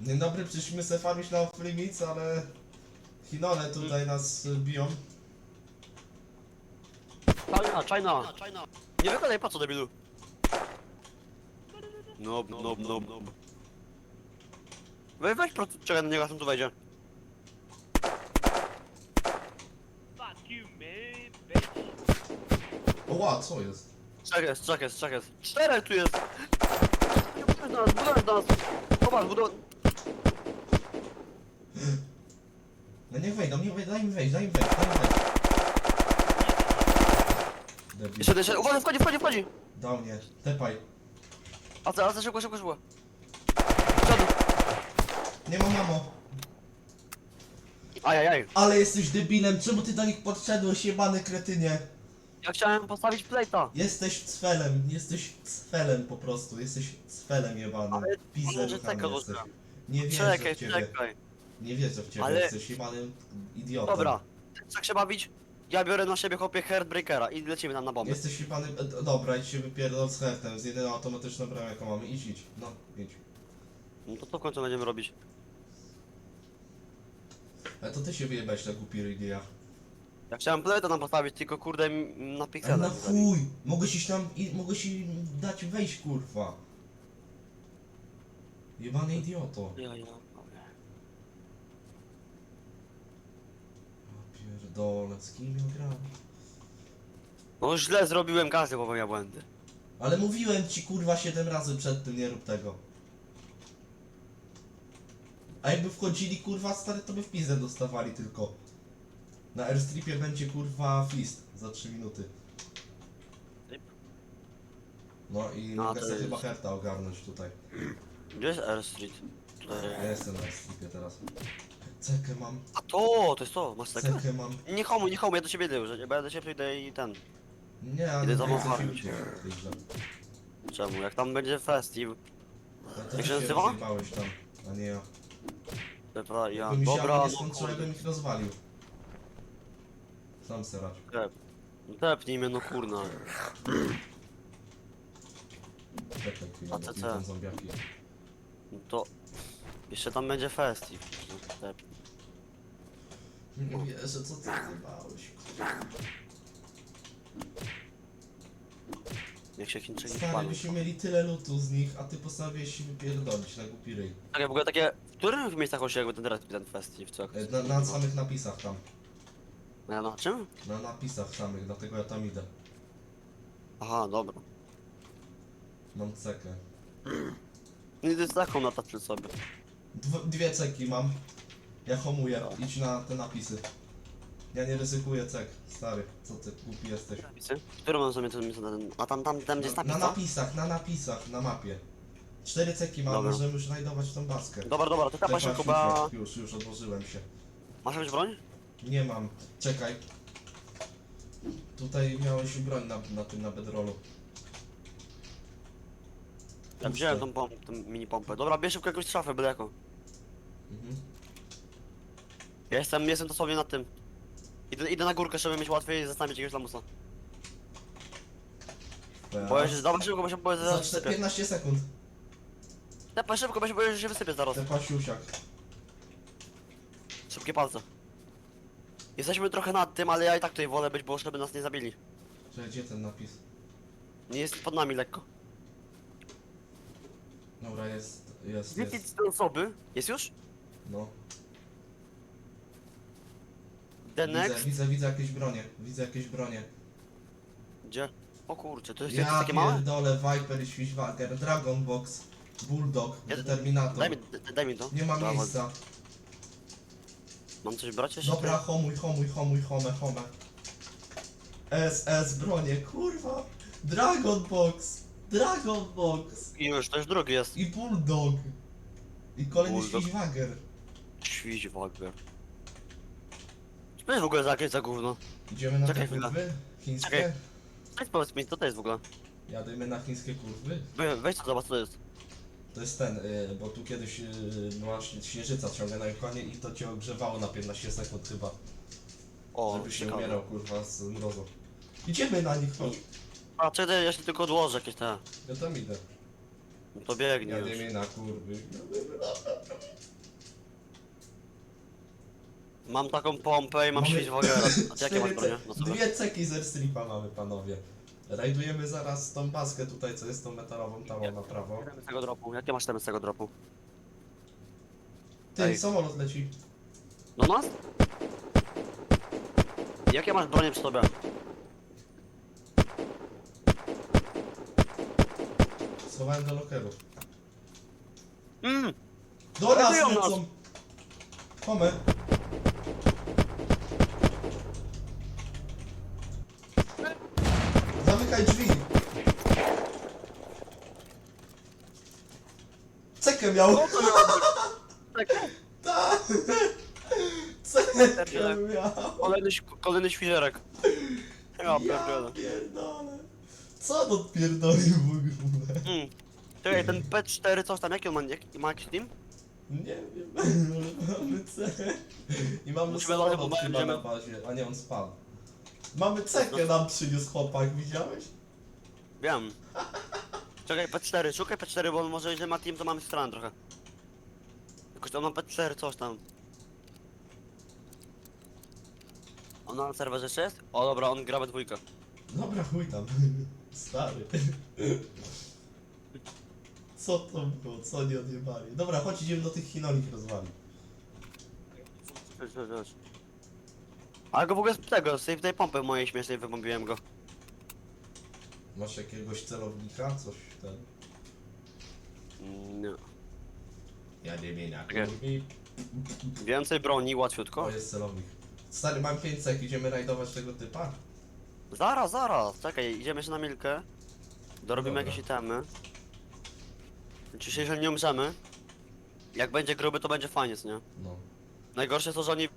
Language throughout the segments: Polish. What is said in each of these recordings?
Dzień dobry, przyszliśmy se farmić na off limits, ale Chinole tutaj nas biją. China, China! Nie wygadaj, po co debilu? No, no, no, no. Weź, weź, pro- czekaj na niego, aż on tu wejdzie. Fuck you, man, bitch. Oła, co jest? Trzech jest, trzech jest, trzech jest. Czterech tu jest! Nie budujesz nas, budujesz nas! Zobacz, budowa... No niech wejdą, niech wejdą, daj mi wejść, daj mi wejść, daj mi wejść. Debil. Jeszcze, jeszcze, uważaj, wchodzi, wchodzi, wchodzi! Dał mnie, tepaj. A co, a co, szybko, szybko, szybko. Przodu. Nie ma mamo. Ajajaj. Ale jesteś debilem, czemu ty do nich podszedłeś, jebany kretynie? Ja chciałem postawić plate'a. Jesteś cfelem, jesteś cfelem po prostu, jesteś cfelem jebanym. Ale- Pizem ale czekaj, jesteś. Nie wierzę Czekaj, w ciebie, czekaj. Nie wierzę w ciebie, Ale- jesteś jebanym idiotą. Dobra. Jak się bawić? Ja biorę na siebie chłopie Heartbreakera i lecimy tam na bombę. Jesteś jebanym, e, dobra, idź się wypierdol z hertem, z jedyną automatyczną bronią jaką mamy, idź, idź, no, idź. No to co w końcu będziemy robić? Ale to ty się wyjebałeś na głupi rygiejach. Ja chciałem plate'a nam postawić, tylko kurde m- na Ale piksele. na chuj, mogłeś iść tam, i, mogłeś im dać wejść, kurwa. Jebany idioto. Ja, ja. Ja pierdolę, z kim ja gram? No źle zrobiłem, każdy popełnia błędy. Ale mówiłem ci kurwa 7 razy przed tym, nie rób tego. A jakby wchodzili kurwa stary, to by w pizdę dostawali tylko. Na airstripie będzie kurwa fist za 3 minuty. No i No, mogę to sobie jest- chyba herta ogarnąć tutaj. Gdzie jest Air Street? Tutaj. Ja jestem na airstripie teraz. Cekę mam, A to, to jest to, masz takie? cekę mam. Nie homu, nie homu, ja do ciebie idę już, bo ja do ciebie przyjdę i ten. Nie, ale Idę za nie mną farmić. Czemu? Jak tam będzie festiw, No to Jak się nazywa? tam, a nie ja. to ja. Dobra, no skończyło, kurde. bym ich rozwalił. Sam serać. Tep. No Tepnij mnie, no kurna. Czekaj chwilę, A bo co, co? zombiaki. No to... Jeszcze tam będzie festiw. No. Nie wierzę, co ty zjebałeś. Niech się Chińczyki Stary, byśmy mieli tyle lutu z nich, a ty postanowiłeś się wypierdolić na głupi ryj. Tak, w ogóle takie... W których miejscach on się jakby ten teraz ten festiw, co? E, Na, na samych napisach tam. Na, na czym? Na napisach samych, dlatego ja tam idę. Aha, dobra. Mam cekę. Nie jest taką na tacy sobie. Dw dwie ceki mam. Ja homuję, idź na te napisy. Ja nie ryzykuję cek, stary. Co ty głupi jesteś. Napisy? Którą mam sobie ten. A tam, tam, tam gdzie jest Na, napis, na co? napisach, na napisach, na mapie. Cztery ceki mam, Dobra. możemy już znajdować tą baskę. Dobra, dobra, to Czekaj, się chyba... Już, już odłożyłem się. Masz jakąś broń? Nie mam. Czekaj. Tutaj miałeś broń na, na tym, na bedrollu. Ja wziąłem tą, pom tą mini pompę. Dobra, bierz szybko jakąś szafę, byle jaką. Mhm. Ja jestem, jestem dosłownie nad tym. Idę, idę na górkę, żeby mieć łatwiej zastanowić jakiegoś lamusa. Bo ja się, dawaj szybko, bo się boję, że Za zaraz czte- wysypię. 15 sekund. Tepaj szybko, bo się boję, że się wysypię zaraz. Ten pasiusiak. Szybkie palce. Jesteśmy trochę nad tym, ale ja i tak tutaj wolę być, bo żeby nas nie zabili. Czekaj, gdzie ten napis? Nie jest pod nami lekko. Dobra, jest, jest, Wiecie jest. te osoby? Jest już? No. The Widzę, next? widzę, widzę jakieś bronie. Widzę jakieś bronie. Gdzie? O kurczę, to jest, to jest Ja takie małe? pierdolę, Viper, Świśwager, Dragon Box, Bulldog, Ja- Determinator. Daj mi, d- daj mi to. Nie ma miejsca. Mam coś brać jeszcze? Dobra, homuj, homuj, homuj, home, home. SS bronie, kurwa. Dragon Box. Dragon Box. I już, to już drugi jest. I Bulldog. I kolejny Bulldog. Świśwager. Świś wagner. To jest w ogóle za za gówno? Idziemy na Czekaj te chwilę. kurwy? Chińskie? Czekaj. Weź powiedz mi, co to jest w ogóle? Jadujemy na chińskie kurwy? We, weź to zobacz, co to jest. To jest ten, y, bo tu kiedyś y, była ś- śnieżyca ciągle na konie i to cię ogrzewało na 15 sekund chyba. O, żebyś nie ciekawe. umierał kurwa z mrozu. Idziemy na nich, chodź. A, czekaj, ja się tylko odłożę jakieś te. Ja tam idę. No to biegnie już. Jadziemy na kurwy. Mam taką pompę i mam Mamy- świeć wagera. A ty jakie masz Cztery bronie? ce- No sobie. Dwie ceki z airstripa mamy, panowie. Rajdujemy zaraz tą paskę tutaj, co jest tą metalową tam na prawo. Z tego dropu. Jakie masz temy z tego dropu? Ty, Ej. samolot leci. No nas? Jakie masz bronie przy sobie? Schowałem do lokerów. Mmm! Do nas Rajdują nas. lecą! Zamykaj drzwi! Cekę miał! Tak, Tak! Cekę Pierdziele. miał! kolejny, ś- kolejny świżerek. Ja Ja pierdolę. pierdolę! Co on odpierdolił w ogóle? Mm. Czekaj, ten P4 coś tam, jaki on ma, jaki, ma jakiś team? Nie wiem, mamy cekę. I mamy Musimy bo chyba będziemy- na bazie, a nie on spadł. Mamy cekę nam przyniósł chłopak, widziałeś? Wiem. Czekaj, P4, szukaj P4, bo może jeżeli ma team, to mamy stronę trochę. Jakoś tam mam P4, coś tam. On na serwerze jeszcze jest? O dobra, on gra we dwójkę. Dobra, chuj tam. Stary. Co to było? Co nie odjebali? Dobra, chodź idziemy do tych Chinoli rozwali. Wiesz, wiesz, wiesz. Ale go w ogóle z tego, z tej, tej pompy mojej śmiesznej wybombiłem go. Masz jakiegoś celownika? Coś ten. Nie. Ja nie Okej. kurwi. Więcej broni, łatwiutko. O, jest celownik. Stary, mam 5 sek, idziemy rajdować tego typa? Zaraz, zaraz, czekaj, idziemy jeszcze na milkę. Dorobimy Dobra. jakieś itemy. Czy się, jeżeli nie umrzemy, jak będzie gruby, to będzie fajnie, co nie? No. Najgorsze jest to, że oni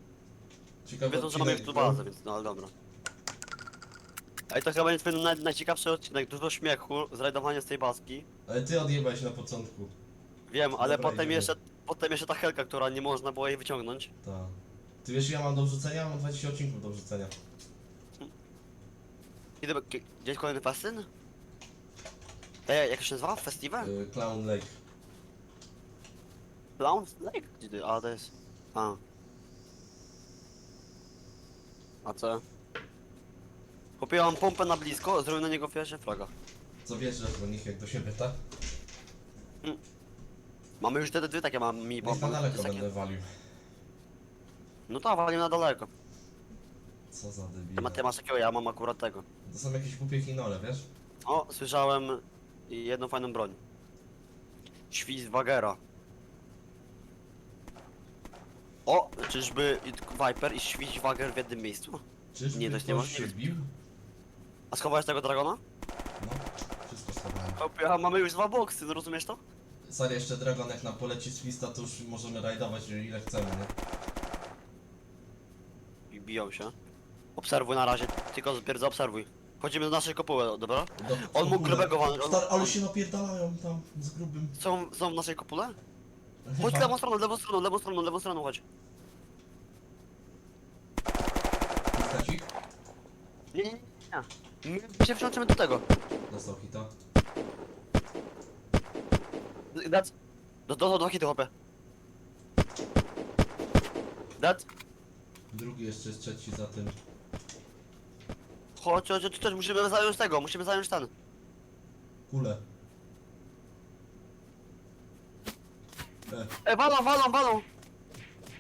Ciekawe wiedzą, że mamy już tu bazę, więc no ale dobra. Ej, to chyba będzie twój naj, najciekawszy odcinek, dużo śmiechu, zrajdowanie z tej baski. Ale ty odjebałeś na początku. Wiem, ale Dobra, potem idziemy. jeszcze, potem jeszcze ta helka, która nie można było jej wyciągnąć. Tak. Ty wiesz, ja mam do wrzucenia? Mam 20 odcinków do wrzucenia. Idę, gie- gdzieś kolejny festyn? Ej, jak się nazywa? Festiwal? Y, Clown Lake. Clown Lake? Gdzie ty? A, to jest... A. A co? Kupiłam pompę na blisko, zrobię na niego pierwszy flaga. Co wiesz, że do nich jak do siebie, tak? Mamy już te dwie takie mam mini Niech pompy. na daleko będę walił. No to walimy na daleko. Co za Ty, ma, ty masz takiego, ja mam akurat tego. To są jakieś głupie chinole, wiesz? O, słyszałem jedną fajną broń. Świst Wagera. O, czyżby Viper i Świść Wager w jednym miejscu? Czyżby Nie, ktoś niemożliwe. się bił? A schowałeś tego dragona? No, wszystko schowałem. Chłopie, a mamy już dwa boksy, no rozumiesz to? Sorry, jeszcze Dragon jak nam poleci z lista, to już możemy rajdować ile chcemy, nie? I biją się. Obserwuj na razie, tylko zbier zaobserwuj. Chodzimy do naszej kopuły, dobra? Do, On mógł grubego walnąć, on- Stary, ale się napierdalają tam z grubym. Są, są w naszej kopule? Chodź lewą stroną, lewą stroną, lewą stroną, lewą stroną, chodź. Nie, nie, nie, nie. My się włączymy do tego. Dostał hita. Dać. Do, do, do, do hity, chłopie. Dać. Drugi jeszcze jest trzeci za tym. Chodź, chodź, chodź, chodź, musimy zająć tego, musimy zająć ten. Kule. E, walą, walą, walą!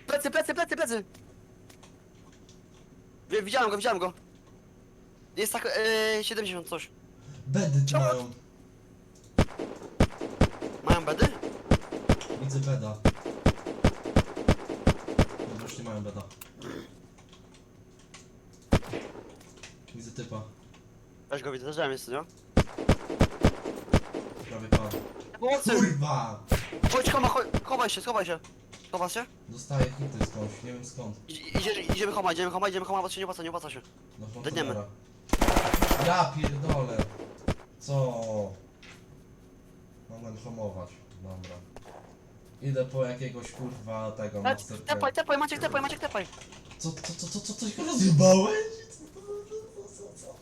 Plecy, plecy, plecy, plecy! Wi- Widziałem go, widziałem go. Jest tak, e, 70 coś. bedy Czemu? mają. Mają bedy? Widzę beda. No już nie mają beda. Widzę typa. Weź go widzę, zacząłem jest, nie? Prawie padł. Pomocy! Kurwa! Chodź, choma, chodź, chowaj się, schowaj się. Chowasz się? Dostaję hity skądś, nie wiem skąd. Idzie, idzie, idziemy choma, idziemy choma, idziemy choma, bo się nie opłaca, nie opłaca się. No. Ja pierdolę. Co? Mogłem homować. Dobra. Idę po jakiegoś kurwa tego Dać, masterka. tepaj, tepaj, Maciek, tepaj, Maciek, tepaj. Co, co, co, co, co, coś rozjebałeś? Co, co, co, co, co?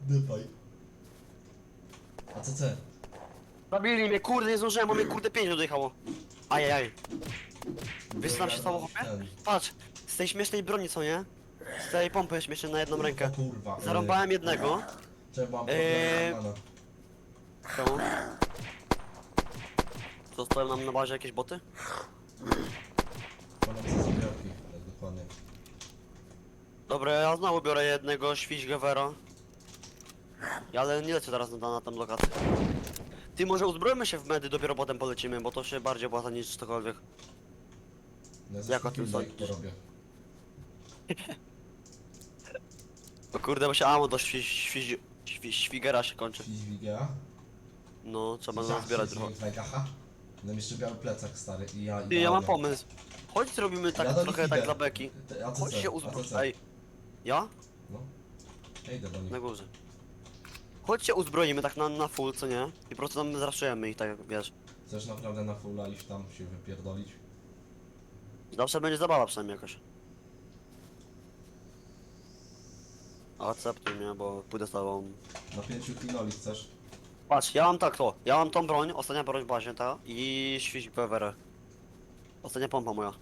Dypaj. A co C? Zabili mnie, kurde, nie zdążyłem, bo mnie kurde 5 dojechało. Ajajaj. Wiesz nam się stało, chłopie? Patrz, z tej śmiesznej broni, co nie? Z tej pompy śmiesznej na jedną rękę. Kurwa. Zarąbałem jednego. Trzeba mam Eee, problem Czemu? Co, stoją nam na bazie jakieś boty? Zbiorki, tak dokładnie. Dobra, ja znowu biorę jednego Świźgewera. Ja, ale nie lecę teraz na, na tą lokację. Ty, może uzbrojmy się w medy, dopiero potem polecimy, bo to się bardziej opłaca niż cokolwiek. Ja Jak o tym sądzisz? porobię. O kurde, bo się amo do świ, świ, świ, Świgera się kończy. Fiźwigia. No, trzeba zbierać trochę. Aha. Mam jeszcze biały plecak stary i ja Ty, ja mam pomysł. Chodź zrobimy tak Ja do nich trochę tak idę. dla beki. Chodź się uzbroj. Ej. Ja? No. Ja idę do nich. Na górze. Chodź się uzbroimy tak na, na full, co nie? I po prostu tam zraszujemy ich, tak jak wiesz. Chcesz naprawdę na fulla iść tam się wypierdolić? Zawsze będzie zabawa przynajmniej jakaś. Akceptuj mnie, bo pójdę z tobą. Na pięciu kiloli chcesz? Patrz, ja mam tak to. Ja mam tą broń, ostatnia broń w bazie, ta i świeć PWR. Ostatnia pompa moja.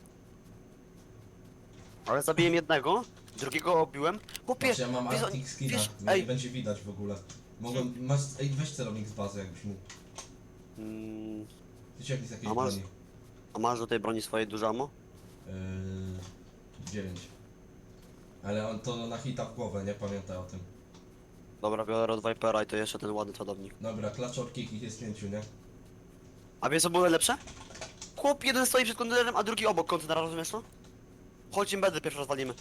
Ale zabiłem jednego, drugiego obiłem. Chłopie, Patrz, ja mam wiesz, Arctic skina, wiesz, mnie ej. nie będzie widać w ogóle. Mogą, masz, ej weź celownik z bazy jakbyś mógł. Mm, Wyciągnij z jakiejś A masz- broni. a masz do tej broni swojej duże ammo? Yy, 9. Ale on to na hita w głowę, nie pamiętaj o tym. Dobra, biorę od Vipera i to jeszcze ten ładny ładownik. Dobra, klaczor kick ich jest pięciu, nie? A wiesz co było najlepsze? Chłop jeden stoi przed kontenerem, a drugi obok kontenera, rozumiesz to? Chodź im bedy pierwszy rozwalimy.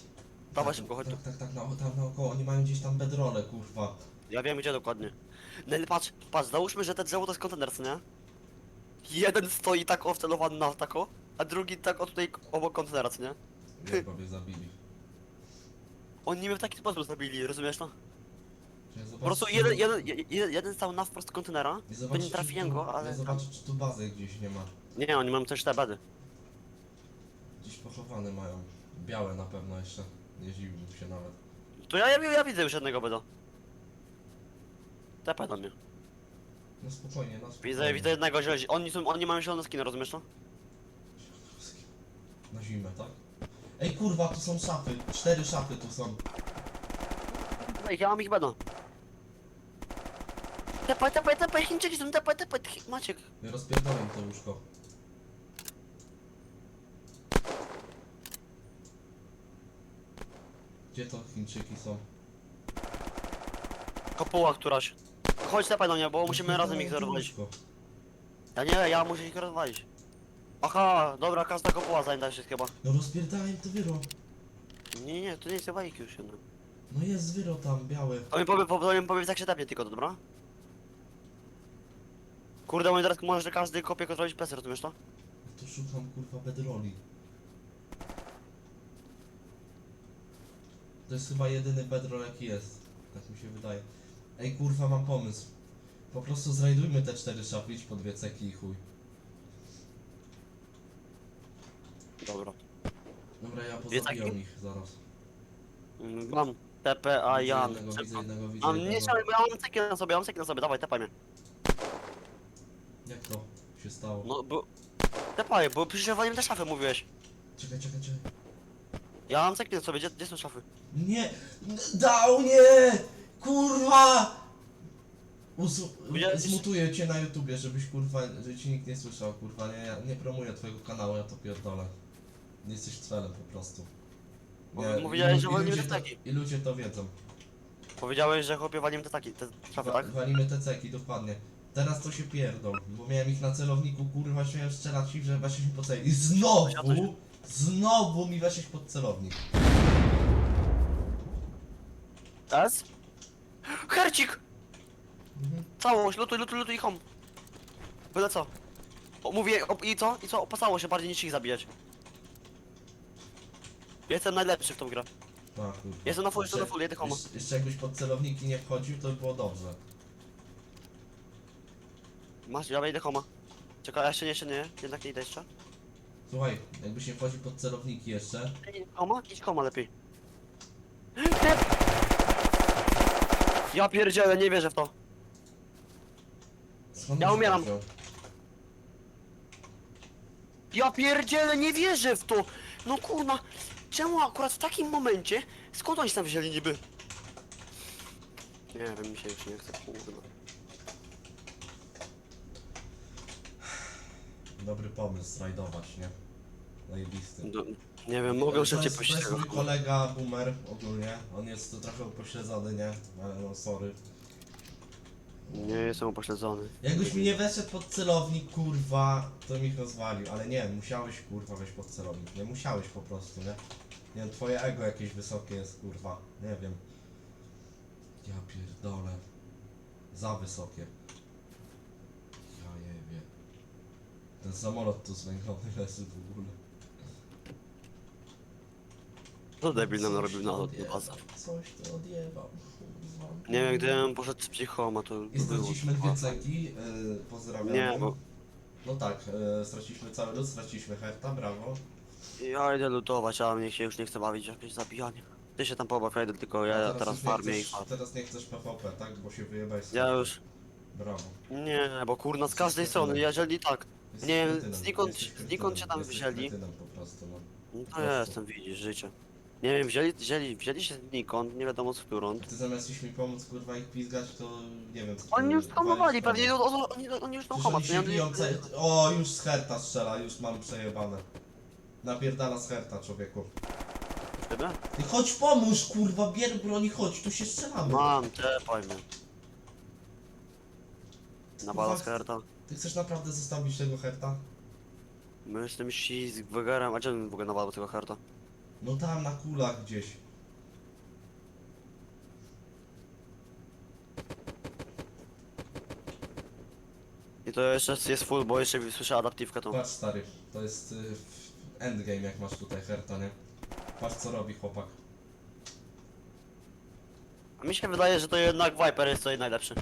Dawaj szybko, chodź tu. Tak, tak, tak, na, tam naokoło, oni mają gdzieś tam bedrole, kurwa. Ja wiem gdzie dokładnie. No ale patrz, patrz, załóżmy, że te drzewo to jest kontener, co nie? Jeden stoi tak o wcelowany na tako, a drugi tak o tutaj obok kontenera, co nie? Jak mnie zabili. Oni mnie w taki sposób zabili, rozumiesz to? Ja Po prostu jeden, jeden, jeden, jeden stał na wprost kontenera, Ja to zobaczę, nie czy trafiłem tu- go, ale... Zobaczę, czy tu bazy gdzieś nie ma. Nie, oni mają też te bedy. Gdzieś pochowane mają. Białe na pewno jeszcze. Nie dziwiłbym się nawet. To ja, ja, ja widzę już jednego beda. Tepa do mnie. No spokojnie, no spokojnie. Widzę, widzę jednego zieloni. Oni, są, oni mają zielone skiny, rozumiesz to? Na zimę, tak? Ej kurwa, tu są szafy. Cztery szafy tu są. Ej, ja mam ich beda. Tepaj, tepaj, tepaj, Chińczyki są, tepaj, tepaj, Maciek. Ja rozpierdolę im to łóżko. Gdzie to Chińczyki są? Kopuła któraś. Chodź tepaj do mnie, bo musimy razem ich to rozwalić. Ja nie, ja muszę ich rozwalić. Aha, dobra, każda kopuła zajęta się chyba. No rozpierdolę im to wyro. Nie, nie, to nie jest chyba ich już jedno. No jest wyro tam, białe. To mi powie, to mi powiedz jak się tepnie tylko, dobra? Kurde, mój teraz może każdy kopie zrobić plecy, rozumiesz to? Tu szukam kurwa bedroli. To jest chyba jedyny bedroll jaki jest. Tak mi się wydaje. Ej kurwa mam pomysł. Po prostu znajdujmy te cztery szafy, idź po dwie ceki i chuj. Dobra. Dobra, ja Dwie pozabijam ceki? ich zaraz. Mm, Mam TP, a Widzę ja. jednego, widzę jednego, widzę Mam nie jednego. strzelaj, bo ja mam ceki na sobie, mam ceki na sobie, dawaj, tepaj mnie. Jak to się stało? No, bo... Tepaj, bo przecież walimy te szafy, mówiłeś. Czekaj, czekaj, czekaj. Ja mam ceki na sobie, gdzie, gdzie są szafy? Nie! Dał nie! Kurwa! Zmutuję cię na YouTubie, żebyś kurwa, żeby ci nikt nie słyszał, kurwa, nie, ja nie promuję twojego kanału, ja to pierdolę. Nie jesteś celem po prostu. Bo mówiłeś, i- że i walimy ludzie te to- ceki. I ludzie to wiedzą. Powiedziałeś, że chłopie walimy te taki, te szafy, tak? Walimy te ceki, dokładnie. Teraz to się pierdol, bo miałem ich na celowniku, kurwa, śmiałem strzelać i że weszłeś mi pod celownik. I znowu, znowu mi weszłeś pod celownik. S? Hercik! Mhm. Całość, lutuj, lutuj, lutuj i home. Byle co? O, mówię, o, i co? I co? Opasało się bardziej niż ich zabijać. Jestem najlepszy w tą grę. A, kurwa. Jestem na full, jestem na full, jedę homo. Jeszcze, jeszcze jakbyś pod celowniki nie wchodził, to by było dobrze. Masz, ja wejdę homa. Czekaj, jeszcze nie, jeszcze nie, jednak nie idę jeszcze. Słuchaj, jakbyś nie wchodził pod celowniki jeszcze, Homa? Idź homa lepiej. Ja pierdzielę, nie wierzę w to. skąd Ja to umieram. wziął? Ja pierdzielę, nie wierzę w to! No kurna! czemu akurat w takim momencie, skąd oni się tam wzięli niby? Nie wiem, mi się już nie chce, kurwa. Dobry pomysł, rajdować, nie? Zajebisty. Nie wiem, mogę To szybciej jest- puścić To jest mój kolega boomer ogólnie. On jest tu trochę upośledzony, nie? Ale no sorry. Nie jestem upośledzony. Jakbyś mi nie weszedł pod celownik, kurwa, to mi ich rozwalił. Ale nie, musiałeś kurwa wejść pod celownik. Nie musiałeś po prostu, nie? Nie wiem, twoje ego jakieś wysokie jest, kurwa. Nie wiem. Ja pierdolę. Za wysokie. Ja jebie. Ten samolot tu zwęglony leży w ogóle. Co debil nam narobił na odjebał, bazę. Coś tu odjebał. Nie wiem, gdybym poszedł z psychoma, to I było. straciliśmy dwie cegi, yy, pozdrawiam. Nie, bo No tak, yy, straciliśmy cały lud, straciliśmy Herta, brawo. ja idę lutować, a mnie się już nie chce bawić w jakieś zabijanie. Ty się tam pobaw, ja idę tylko ja A teraz już nie farmię i chcesz. Teraz nie chcesz PvP, tak? Bo się wyjebałeś Ja już... Brawo. Nie, bo kurna z każdej strony, jeżeli tak, Jesteś Nie wiem, kretynem, znikąd- jesteś kretynem, znikąd cię tam jesteś wzięli. kretynem po prostu, no. no to ja jestem, widzisz, życie. Nie wiem, wzięli, wzięli, wzięli się znikąd, nie wiadomo z którąd. Ty zamiast iść mi pomóc, kurwa, ich pizgać, to nie wiem Oni już skamowali, walisz pewnie, prawo. o- o- oni, oni już są Przecież oni to się biją ce... O, już z Herta strzela, już mam przejebane. Napierdala z Herta, człowieku. Ciebie? Ty chodź pomóż, kurwa, bier broni, chodź, tu się strzelamy. Mam, tepaj mnie. Na Kurwa, bala z herta. Ty chcesz naprawdę zostawić tego Herta? My z tym z Wegerem, a my w ogóle na bala tego herta? No tam, na kulach gdzieś. I to jeszcze jest full, bo jeszcze słyszę adaptywkę tą. Patrz stary, to jest y, w- endgame jak masz tutaj Herta, nie? Patrz co robi chłopak. A mi się wydaje, że to jednak Viper jest tutaj najlepszy.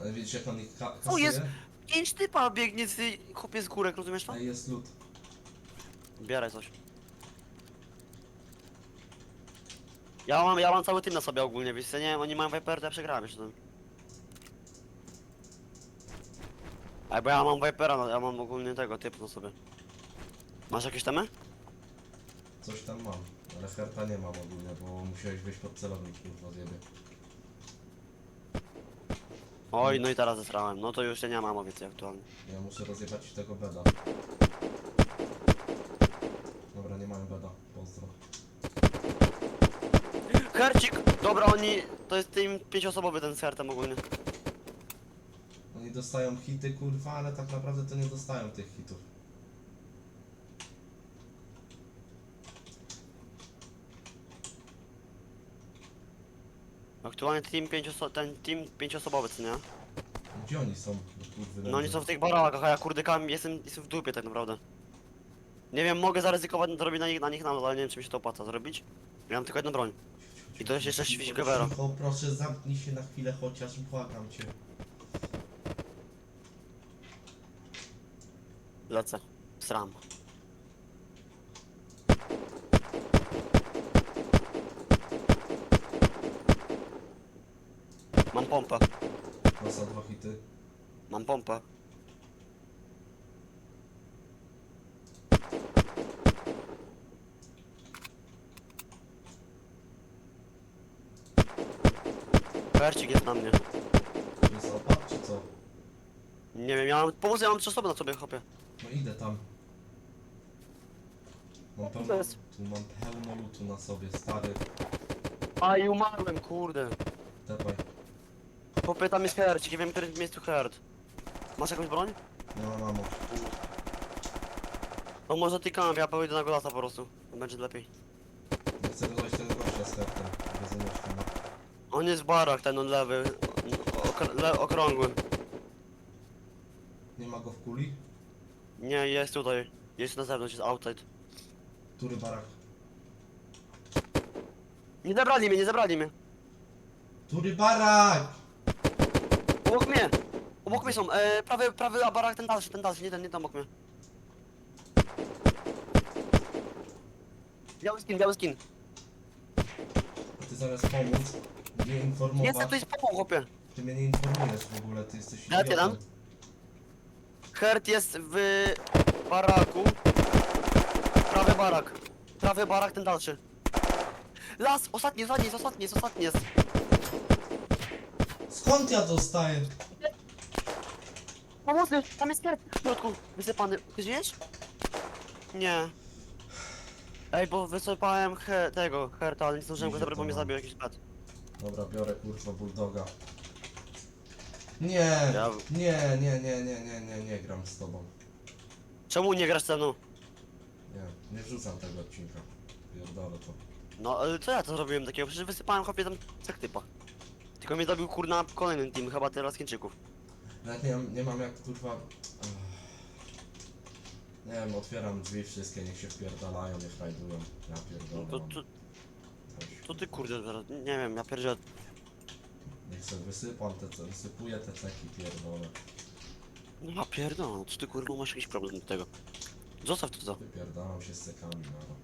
Ale widzisz jak on ich ka O, kasuje? jest! Pięć typa biegnie z chłopie z górek, rozumiesz to? Ej, jest lód. Bieraj coś. Ja mam, ja mam cały team na sobie ogólnie, co, nie, oni mają Viper, to ja przegrałem jeszcze. Ej, bo ja mam Vipera, no, ja mam ogólnie tego typu na sobie. Masz jakieś temy? Coś tam mam, ale Herta nie mam ogólnie, bo musiałeś wejść pod celownik, kurwa zjebie. Oj, no i teraz zesrałem, no to już się nie mam więcej aktualnie. Ja muszę rozjebać tego beda. Dobra, nie mamy beda, pozdro. Hercik! Dobra, oni, to jest team pięcioosobowy ten z Hertem ogólnie. Oni dostają hity, kurwa, ale tak naprawdę to nie dostają tych hitów. Aktualnie team pięcioso ten team pięcioosobowy, co nie? Gdzie oni są? Kurwy, No oni są w tych barakach, a ja kurdykami jestem, jestem w dupie tak naprawdę. Nie wiem, mogę zaryzykować zrobić na nich, na nich namlot, ale nie wiem czy mi się to opłaca zrobić. Ja mam tylko jedną broń. I to jest jeszcze Gevero. Cicho, proszę zamknij się na chwilę chociaż, błagam cię. Lecę. Sram. Mam pompę. Nosa dwa hity. Mam pompę. Percik jest na mnie. Jest opad, czy co? Nie wiem, ja mam pomoc, ja mam trzy osoby na sobie, chopie. No idę tam. Mam pełno, jest- tu mam pełno lutu na sobie, stary. A i umarłem, kurde. Tepaj. Chopie, tam jest hercik, nie wiem, w którym miejscu herd. Masz jakąś broń? Nie ma mamo. No może ty kamp, ja pójdę na golasa po prostu. Będzie lepiej. Nie chcę rozwać tego gościa z hertem. To, no. On jest w barach, ten on lewy. Okr le okrągły. Nie ma go w kuli? Nie, jest tutaj. Jest na zewnątrz, jest outside. Który barak? Nie zabrali mnie, nie zabrali mnie. Który barak? Obok mnie! Obok mnie są, e, prawy, prawy a barak, ten dalszy, ten dalszy, nie ten, nie ten obok mnie. Biały skin, biały skin. A ty zamiast pomóc, nie tutaj z popą, chłopie. Ty mnie nie informujesz w ogóle, ty jesteś Ja idiotą. tam? Hert jest w baraku. Prawy barak. Prawy barak, ten dalszy. Las! Ostatni, ostatni, jest, ostatni, jest, ostatni jest. Skąd ja dostaję? Pomocy! Tam jest kert w środku. Wysypany. Ty żyjesz? Nie. Ej, bo wysypałem he, tego, herta, ale nie zdążyłem go zabrać, bo mnie mam? zabił jakiś. Dobra, biorę kurwa bulldoga. Nie, Ja- nie, nie, nie, nie, nie, nie, nie gram z tobą. Czemu nie grasz mną? Nie, nie wrzucam tego odcinka. Pierdolę to. No, ale co ja to zrobiłem takiego? Przecież wysypałem chłopie tam trzech typa. Tylko mnie zabił kurna kolejny team, chyba teraz Chińczyków. Nawet nie, mam- nie mam jak kurwa... Ach. Nie wiem, otwieram drzwi wszystkie, niech się wpierdalają, niech rajdują. Ja No pierdolę. to, mam to, to ty kurde, zaraz, nie wiem, ja pierdzielę. Niech sobie wysypam te, ce- wysypuję te ceki, pierdolę. No pierdolę, co ty kurwa masz jakiś problem do tego? Zostaw to co? Wypierdalam się z cekami, no.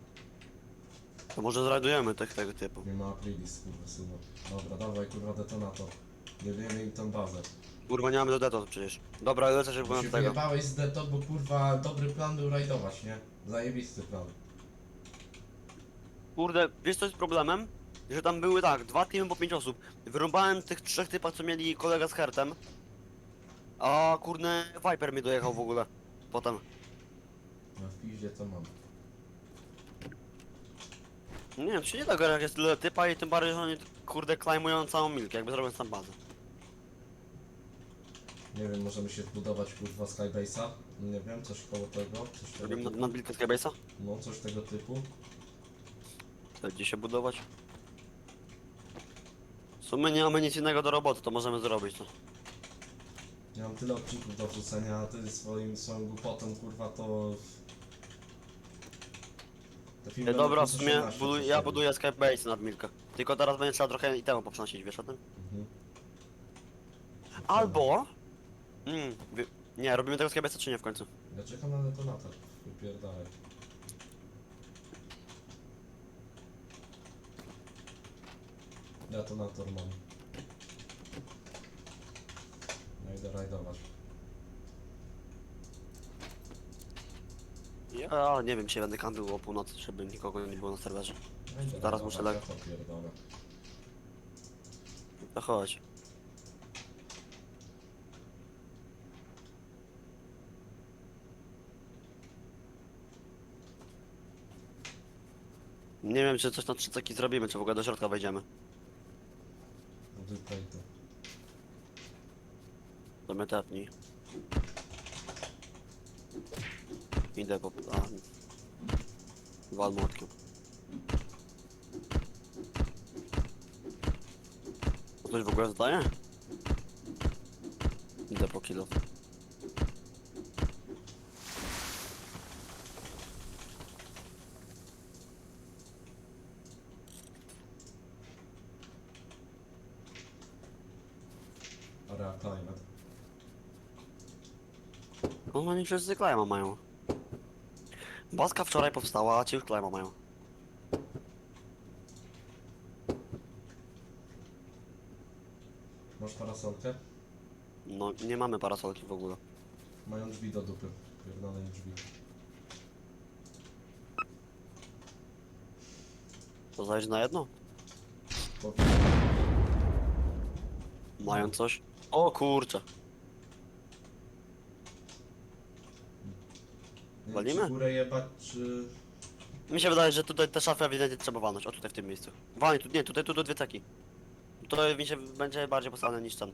To może zrajdujemy tych tego typu. Nie ma playlist, kurwa, synu. Dobra, dawaj, kurwa, detonator. Nie wiemy im tą bazę. Kurwa nie mamy do deto przecież. Dobra, lecę się Bo na się tego. wyjebałeś z deto, bo kurwa, dobry plan był rajdować, nie? Zajebisty plan. Kurde, wiesz co jest problemem? Że tam były tak, dwa teamy po pięć osób. Wyrąbałem tych trzech typach, co mieli kolega z Hertem. A kurde, Viper mi dojechał w ogóle. Potem. No w piździe to mam. Nie wiem, się nie da grać, jak jest tyle typa i tym bardziej, że oni kurde klejmują całą milkę, jakby zrobiąc tam bazę. Nie wiem, możemy się zbudować kurwa Skybase'a? Nie wiem, coś koło tego, coś tego Robimy na, typu. na milkę? No, coś tego typu. To Gdzie się budować? W sumie nie mamy nic innego do roboty, to możemy zrobić to. Ja mam tyle odcinków do wrzucenia, a ty swoim, swoją głupotą kurwa to... Te filmy E, Dobra, w sumie 18 buduj, ja przedstawić. buduję Skybase nad milkę. Tylko teraz będzie trzeba trochę i temu poprzynosić, wiesz o tym? Mhm. Albo... Mm, nie, robimy tego Skybase'a czy nie w końcu? Ja czekam na detonator. Wypierdalaj. Detonator mam. No idę rajdować. Ja nie wiem, czy będę kampił o północy, żeby nikogo nie było na serwerze. No idę Zaraz rajdować, muszę ja lek- to pierdolę. To chodź. Nie wiem, czy coś na trzy zrobimy, czy w ogóle do środka wejdziemy. Plejty. To mnie tepnij. Idę po... A. Wal Coś w ogóle zdaje? Idę po kilo. No oni wszyscy klejma mają. Baska wczoraj powstała, a ci już klejma mają. Masz parasolkę? No nie mamy parasolki w ogóle. Mają drzwi do dupy. Pierdolę im drzwi. To zajść na jedno? Mają coś? O kurczę. Nie wiem, Walimy? czy górę jebać, czy... Mi się wydaje, że tutaj te szafy ewidentnie trzeba walnąć. O tutaj w tym miejscu. Walnie tu, nie, tutaj, tu, tu dwie ceki. To mi się będzie bardziej postawione niż ten.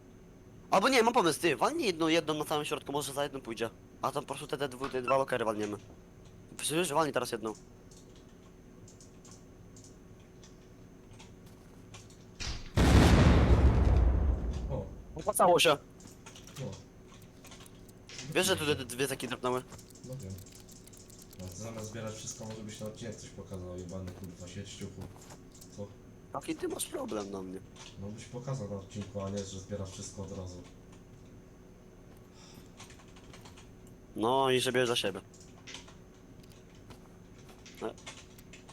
Albo nie, mam pomysł, ty, walnij jedną, jedną na samym środku, może za jedną pójdzie. A tam po prostu te, te, dwu, te dwa lokery walniemy. Przecież walnij teraz jedną. O, Opłacało się. Wiesz, że tutaj te dwie ceki drapnęły? no wiem. No, zamiast zbierać wszystko, może byś na odcinek coś pokazał, jebany kurwa, sieć ciuchu. Co? Taki ty masz problem na mnie. No byś pokazał na odcinku, a nie, że zbierasz wszystko od razu. No i że bierz za siebie. E,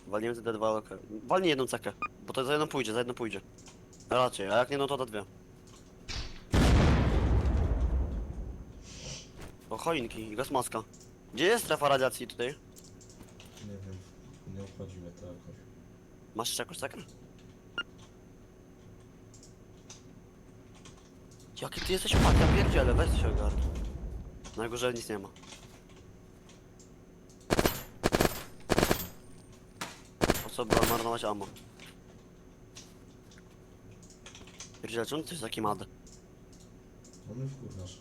Walnijmy te dwa lokery. Walnij jedną cekę, bo to za jedną pójdzie, za jedną pójdzie. Raczej, a jak nie, no to do dwie. O, choinki, gaz maska. Gdzie jest strefa radiacji tutaj? Nie wiem, Nie obchodzi mnie to jakoś. Masz jeszcze jakąś taką? Jaki ty jesteś mak, ja pierdzielę, weź się ogarnij. Na górze nic nie ma. Po co było marnować ammo? Pierdzielę, czemu ty jesteś taki mad? No my wkurzasz.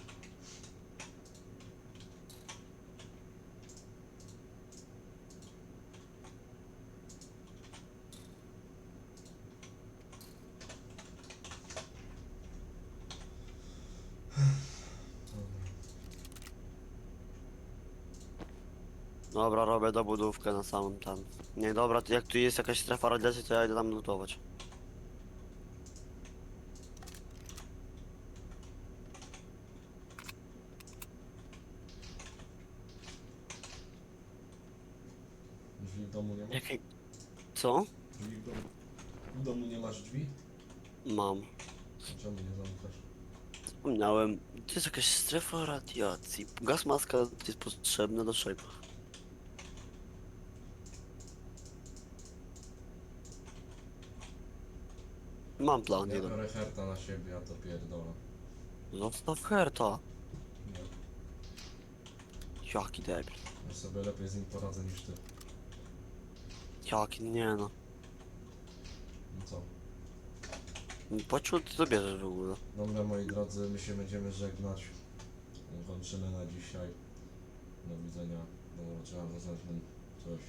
Dobra, robię dobudówkę na samym tam. Nie, dobra, to jak tu jest jakaś strefa radiacji, to ja idę tam lutować. Drzwi w domu nie ma? Jakiej... Co? Drzwi w domu. W domu nie masz drzwi? Mam. Czemu nie zamykasz? Wspomniałem, to jest jakaś strefa radiacji. Gaz maska jest potrzebny do czego? Mam plan, Ja jeden. biorę herta na siebie, a to pierdolę. Zostaw herta. Nie. Jaki debil. Ja sobie lepiej z nim poradzę niż ty. Jaki, nie no. No co? Po co ty to bierzesz w ogóle? Dobra moi drodzy, my się będziemy żegnać. Kończymy na dzisiaj. Do widzenia. Do zobaczenia w następnym. Cześć.